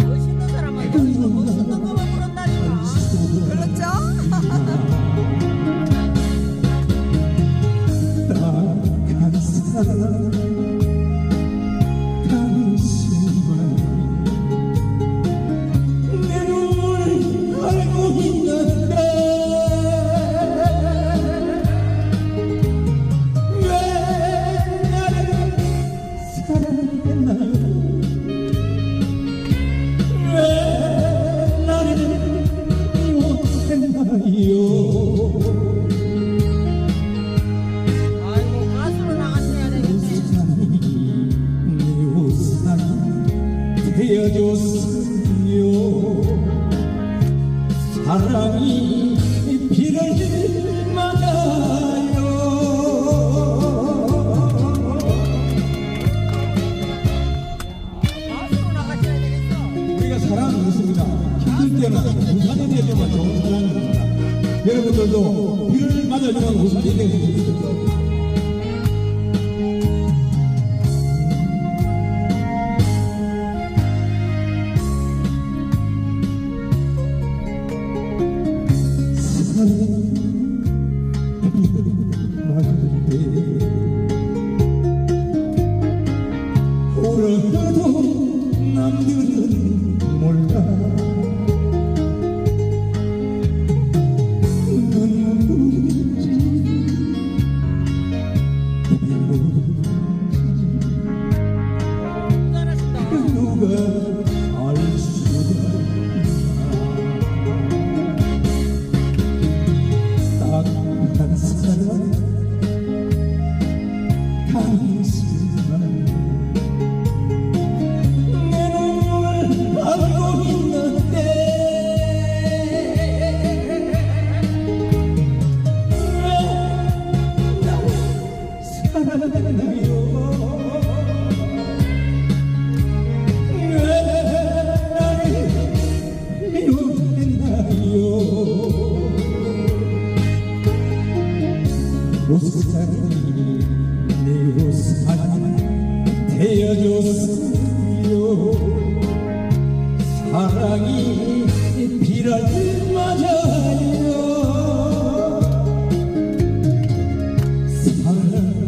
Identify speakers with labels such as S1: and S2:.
S1: 멋있는 사람은 여기서 멋있는 것
S2: 사랑했나요 우산이 되어줬으며 사랑이 비를
S1: 되겠어.
S2: 우리가 사랑은 그렇습니다. 힘들 때는 우산이 되어야만 좋은 사랑입니다. 여러분들도 비를 맞아주는 우산이 되었으면 좋겠습니다 Thank you. 빌려줬어요. 사랑이 비랄 맞아요. 사랑